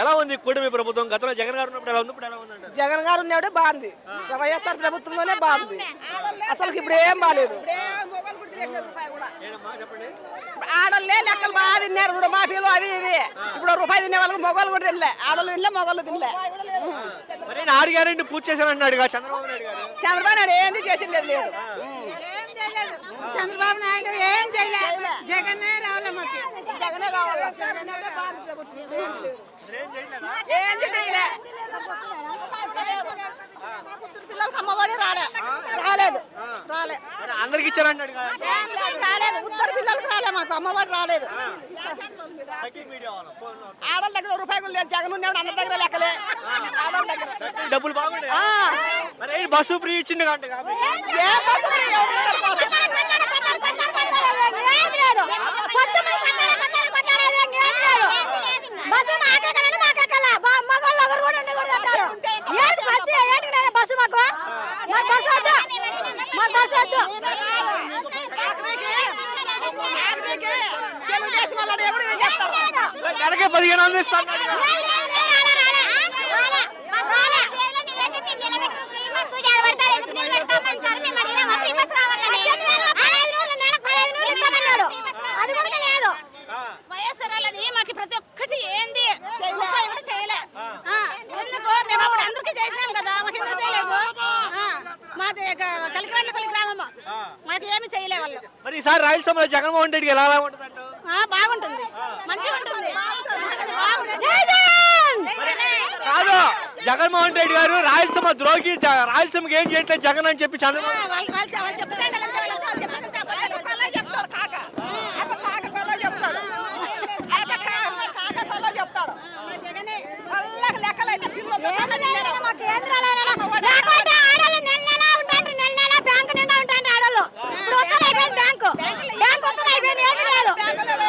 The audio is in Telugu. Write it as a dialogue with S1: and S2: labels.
S1: ఎలా ఉంది కూటమి ప్రభుత్వం? గతంలో జగన్ గారు ఉన్నప్పుడు ఎలా ఉంది ఇప్పుడు ఎలా ఉందంట
S2: జగన్ గారు ఉన్నప్పుడే బాగుంది. వైఎస్ఆర్ ప్రభుత్వంలోనే బాగుంది. అసలు ఇప్పుడు ఏం బాగాలేదు ఆడోళ్ళే లెక్కలు బాగా తిన్నారు. మాఫీలు అవి ఇవి. ఇప్పుడు రూపాయి తినే వాళ్ళకి మొగోళ్ళు కూడా తినలే. ఆడోళ్ళు తినలే మొగోళ్ళు తినలే.
S1: మరి ఆరు గ్యారెంటీ పూర్తి చేశానంటున్నాడు కదా చంద్రబాబు నాయుడు గారు?
S2: చంద్రబాబు నాయుడు ఏంది చేసిండేది లేదు.
S3: చంద్రబాబు నాయుడు ఏం చేయలేదు జగన్ రావాలి మాకు?
S2: జగనే కావాలి? ఏంది చేయలే పిల్లలకి అమ్మఒడి రాలే రాలేదు. రాలే.
S1: అందరికి
S2: రాలేదు. ఉత్తర పిల్లలకి రాలే మాకు. అమ్మఒడి రాలేదు.
S1: సచిన్ మీడియా వాళ్ళు ఫోన్లో.
S2: ఆడోళ్ళ దగ్గర రూపాయి కూడా లేదు. జగన్ ఉన్నాడు అందరి దగ్గర లెక్కలే. ఆడోళ్ళ దగ్గర.
S1: డబ్బులు ఏంటి బస్సు ఫ్రీ ఇచ్చిండు
S2: ఏ బస్సు ఎవరు ఇస్తారు బస్సు?
S3: బస్సు మాకు మాకు బస్సు వద్దు మాకు బస్సు వద్దు
S2: ఆఖరికి తెలుగుదేశం వాళ్ళు ఎవరు ఇది చెప్తారు
S1: నెలకే పదిహేను వందలు ఇస్తాను
S3: వైఎస్ఆర్లని మాకు ప్రతి ఒక్కటి ఏంది రూపాయి కూడా చేయలే ఆ, ఎందుకు మేము అప్పుడు అందరికీ చేసినాం కదా మాకు ఎందుకు చేయలేదు ఆ, మాది కలికివండపల్లి గ్రామం మాకు ఏమి చేయలే వాళ్ళు.
S1: మరి ఈసారి రాయలసీమలో జగన్మోహన్ రెడ్డికి ఎలా ఉంటుంది
S3: బాగుంటుంది. మంచిగా ఉంటుంది.
S1: కాదు జగన్మోహన్ రెడ్డి గారు రాయలసీమ ద్రోగి రాయలసీమకి ఏం చేయట్లేదు జగన్ అని చెప్పి చంద్రబాబు